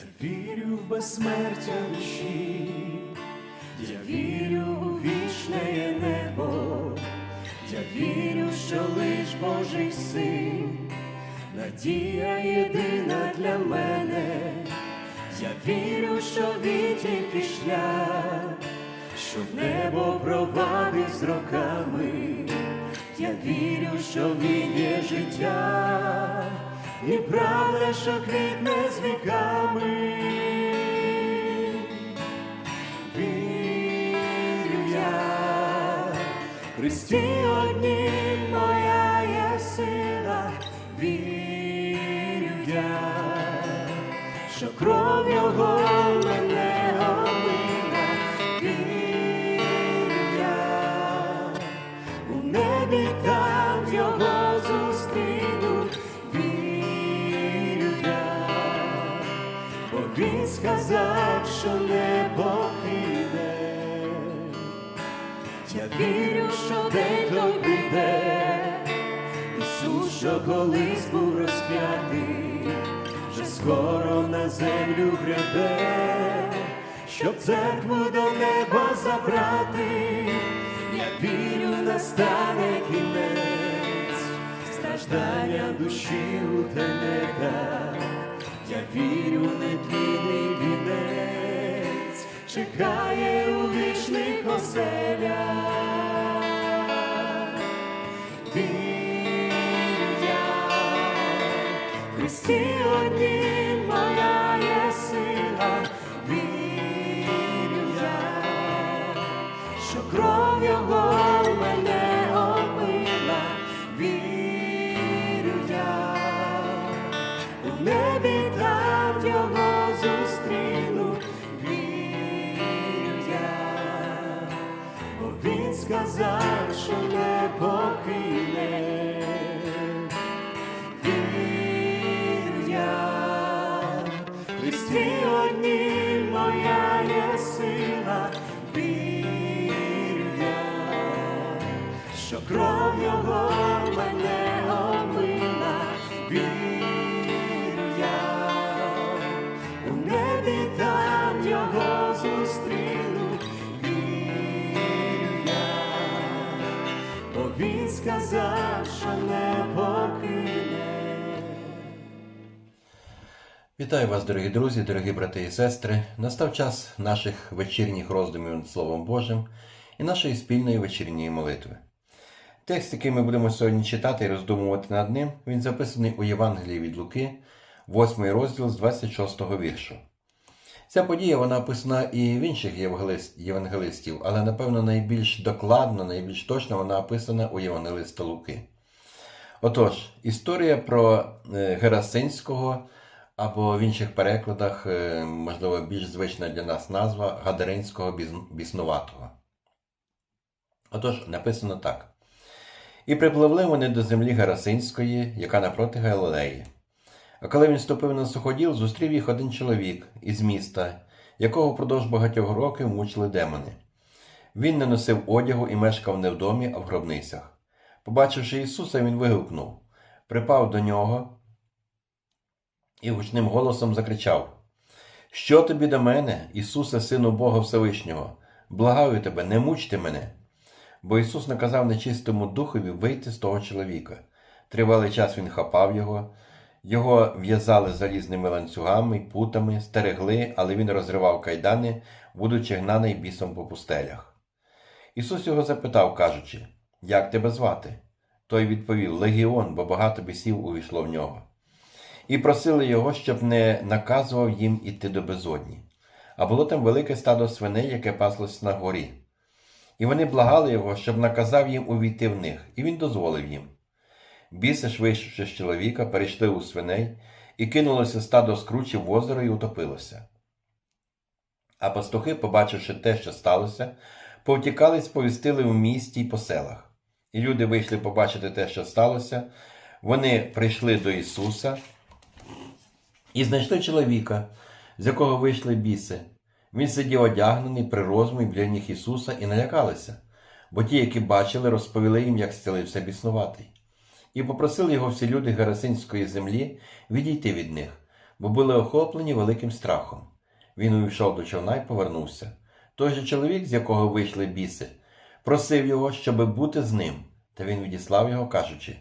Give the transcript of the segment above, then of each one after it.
Я вірю в безсмертя душі, я вірю у вічне небо, я вірю, що лиш Божий син, надія єдина для мене, я вірю, що він тільки шлях, що в небо провадить з роками, я вірю, що він є життя, і правда, що квітне з віками. Вірю я, Христі одні моя є сила, вірю я, що кров його мене сказав, що не покине. Я вірю, що день той прийде, Ісус, що колись був розп'ятий, вже скоро на землю гряде, щоб церкву до неба забрати, я вірю, настане кінець, страждання душі у тенета, я вірю, нетлінний вінець, чекає у вічних оселях. Вірю я, Христі однім моя є сила, вірю я, що кров його мене омила, вірю я, у небі що кров його мене омила, вірю я, у небі там його зустріну, вірю я, бо він сказав, що не покине. Вітаю вас, дорогі друзі, дорогі брати і сестри. Настав час наших вечірніх роздумів над Словом Божим і нашої спільної вечірньої молитви. Текст, який ми будемо сьогодні читати і роздумувати над ним, він записаний у Євангелії від Луки, 8 розділ з 26 віршу. Ця подія вона описана і в інших євангелистів, але, напевно, найбільш докладно, найбільш точно вона описана у Євангелиста Луки. Отож, історія про е, Герасинського, або в інших перекладах, е, можливо, більш звична для нас назва Гадаринського біснуватого. Отож, написано так. І припливли вони до землі Герасинської, яка напроти Галилеї. А коли він ступив на суходіл, зустрів їх один чоловік із міста, якого впродовж багатьох років мучили демони. Він не носив одягу і мешкав не в домі, а в гробницях. Побачивши Ісуса, він вигукнув, припав до нього і гучним голосом закричав: Що тобі до мене, Ісусе, Сину Бога Всевишнього? Благаю тебе, не мучте мене. Бо Ісус наказав нечистому духові вийти з того чоловіка. Тривалий час він хапав його, його в'язали залізними ланцюгами путами, стерегли, але він розривав кайдани, будучи гнаний бісом по пустелях. Ісус його запитав, кажучи, Як тебе звати? Той відповів Легіон, бо багато бісів увійшло в нього. І просили його, щоб не наказував їм іти до безодні. А було там велике стадо свиней, яке паслось на горі. І вони благали його, щоб наказав їм увійти в них, і він дозволив їм. Біси вийшовши з чоловіка, перейшли у свиней, і кинулося стадо з кручі в озеро і утопилося. А пастухи, побачивши те, що сталося, повтікали, сповістили в місті й по селах. І люди вийшли побачити те, що сталося. Вони прийшли до Ісуса і знайшли чоловіка, з якого вийшли біси. Він сидів одягнений при розумі біля ніг Ісуса і налякалися, бо ті, які бачили, розповіли їм, як зцілився біснуватий. І попросили його всі люди Герасинської землі відійти від них, бо були охоплені великим страхом. Він увійшов до човна і повернувся. Той же чоловік, з якого вийшли біси, просив його, щоби бути з ним, та він відіслав його, кажучи: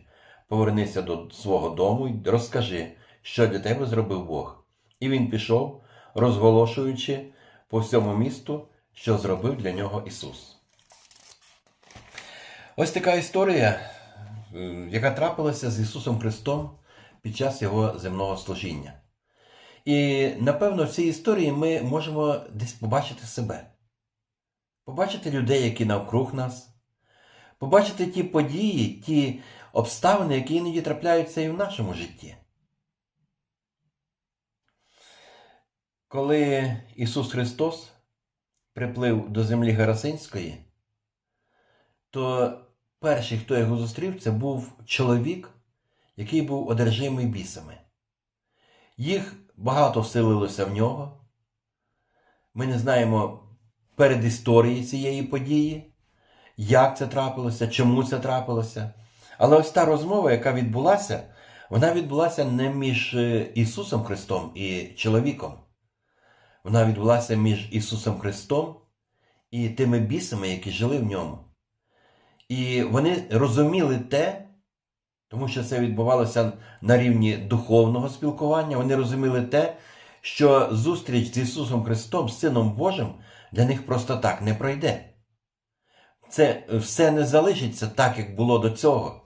Повернися до свого дому і розкажи, що для тебе зробив Бог. І він пішов, розголошуючи по всьому місту, що зробив для нього Ісус. Ось така історія, е, яка трапилася з Ісусом Христом під час Його земного служіння. І напевно в цій історії ми можемо десь побачити себе, побачити людей, які навкруг нас, побачити ті події, ті обставини, які іноді трапляються і в нашому житті. Коли Ісус Христос приплив до землі Герасинської, то перший, хто його зустрів, це був чоловік, який був одержимий бісами. Їх багато вселилося в нього. Ми не знаємо передісторії цієї події, як це трапилося, чому це трапилося. Але ось та розмова, яка відбулася, вона відбулася не між Ісусом Христом і чоловіком. Вона відбулася між Ісусом Христом і тими бісами, які жили в ньому. І вони розуміли те, тому що це відбувалося на рівні духовного спілкування. Вони розуміли те, що зустріч з Ісусом Христом, Сином Божим, для них просто так не пройде. Це все не залишиться так, як було до цього.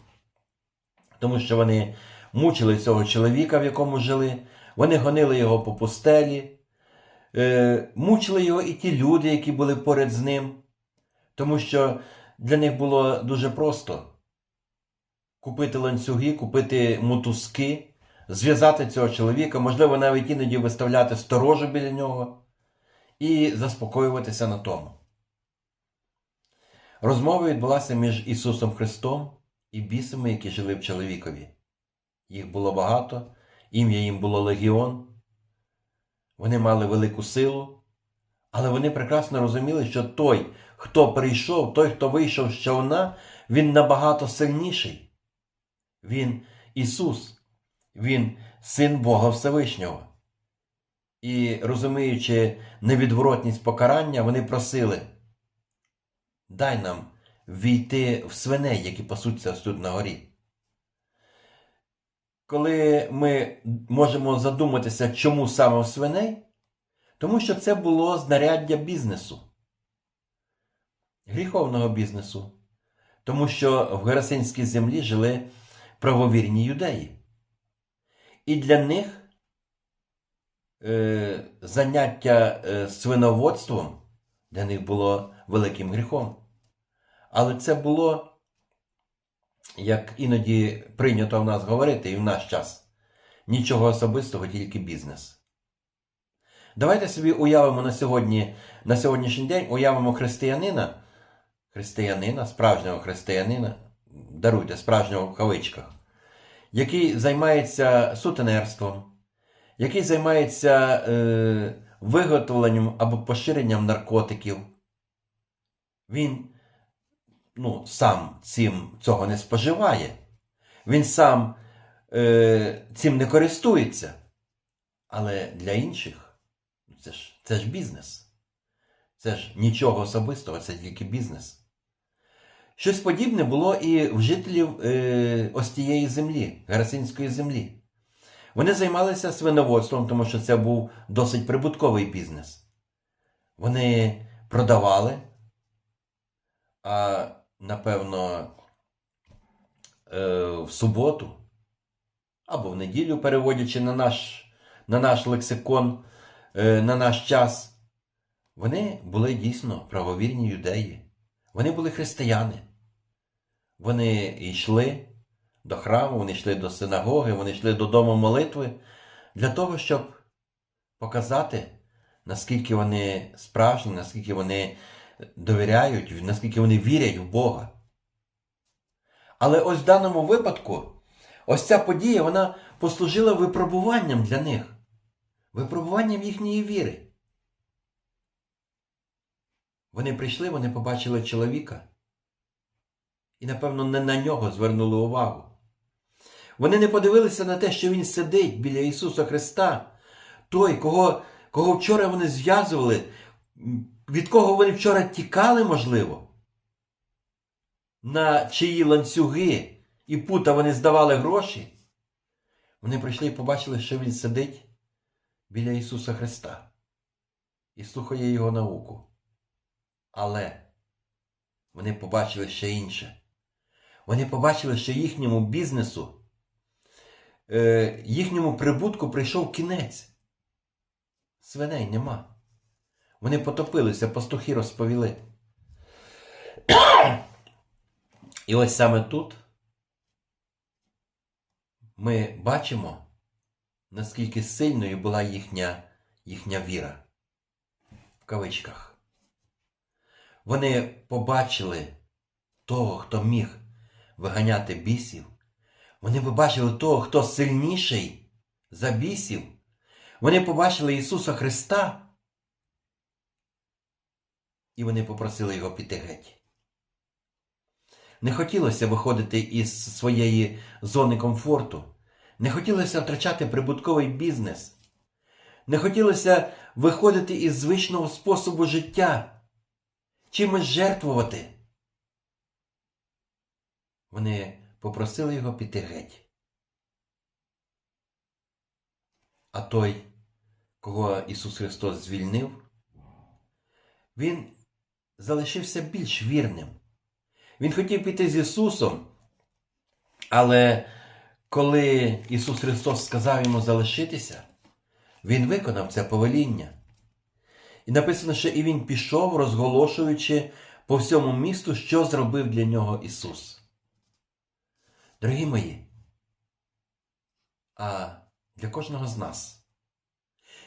Тому що вони мучили цього чоловіка, в якому жили, вони гонили його по пустелі, е, мучили його і ті люди, які були поряд з ним, тому що для них було дуже просто купити ланцюги, купити мотузки, зв'язати цього чоловіка, можливо, навіть іноді виставляти сторожу біля нього і заспокоюватися на тому. Розмова відбулася між Ісусом Христом і бісами, які жили в чоловікові. Їх було багато, ім'я їм було Легіон. Вони мали велику силу, але вони прекрасно розуміли, що той, хто прийшов, той, хто вийшов з човна, він набагато сильніший. Він Ісус, Він Син Бога Всевишнього. І розуміючи невідворотність покарання, вони просили, дай нам війти в свиней, які пасуться тут на горі. Коли ми можемо задуматися, чому саме в свиней, тому що це було знаряддя бізнесу, гріховного бізнесу, тому що в Герасинській землі жили правовірні юдеї. І для них е, заняття е, свиноводством для них було великим гріхом. Але це було, як іноді прийнято в нас говорити і в наш час, нічого особистого, тільки бізнес. Давайте собі уявимо на сьогодні, на сьогоднішній день уявимо християнина, християнина, справжнього християнина, даруйте, справжнього в кавичках, який займається сутенерством, який займається е, виготовленням або поширенням наркотиків. Він ну, сам цим цього не споживає, він сам е, цим не користується. Але для інших ну, це ж, це ж бізнес. Це ж нічого особистого, це тільки бізнес. Щось подібне було і в жителів е, ось тієї землі, Герасинської землі. Вони займалися свиноводством, тому що це був досить прибутковий бізнес. Вони продавали, а напевно, е, в суботу або в неділю, переводячи на наш, на наш лексикон, е, на наш час, вони були дійсно правовірні юдеї. Вони були християни. Вони йшли до храму, вони йшли до синагоги, вони йшли до дому молитви для того, щоб показати, наскільки вони справжні, наскільки вони довіряють, наскільки вони вірять в Бога. Але ось в даному випадку, ось ця подія, вона послужила випробуванням для них, випробуванням їхньої віри. Вони прийшли, вони побачили чоловіка. І, напевно, не на нього звернули увагу. Вони не подивилися на те, що Він сидить біля Ісуса Христа, той, кого, кого вчора вони зв'язували, від кого вони вчора тікали, можливо, на чиї ланцюги і пута вони здавали гроші, вони прийшли і побачили, що він сидить біля Ісуса Христа і слухає Його науку. Але вони побачили ще інше. Вони побачили, що їхньому бізнесу, е, їхньому прибутку прийшов кінець. Свиней нема. Вони потопилися, пастухи розповіли. І ось саме тут ми бачимо, наскільки сильною була їхня, їхня віра. В кавичках. Вони побачили того, хто міг виганяти бісів. Вони побачили того, хто сильніший за бісів. Вони побачили Ісуса Христа. І вони попросили його піти геть. Не хотілося виходити із своєї зони комфорту. Не хотілося втрачати прибутковий бізнес. Не хотілося виходити із звичного способу життя, чимось жертвувати. Вони попросили його піти геть. А той, кого Ісус Христос звільнив, він залишився більш вірним. Він хотів піти з Ісусом, але коли Ісус Христос сказав йому залишитися, Він виконав це повеління. І написано, що і він пішов, розголошуючи по всьому місту, що зробив для нього Ісус. Дорогі мої, а для кожного з нас,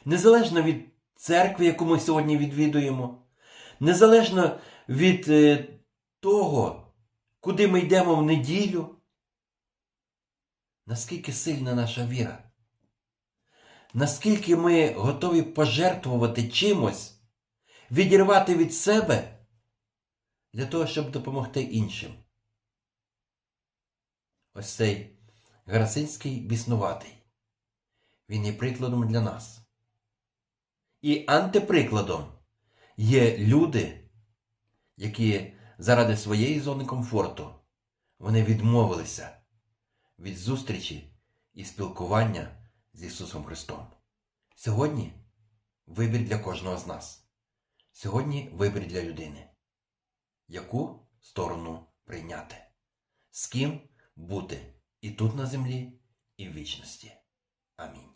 незалежно від церкви, яку ми сьогодні відвідуємо, незалежно від е, того, куди ми йдемо в неділю, наскільки сильна наша віра, наскільки ми готові пожертвувати чимось, відірвати від себе для того, щоб допомогти іншим. Ось цей Гарасинський біснуватий. Він є прикладом для нас. І антиприкладом є люди, які заради своєї зони комфорту вони відмовилися від зустрічі і спілкування з Ісусом Христом. Сьогодні вибір для кожного з нас. Сьогодні вибір для людини. Яку сторону прийняти? З ким бути і тут на землі, і в вічності. Амінь.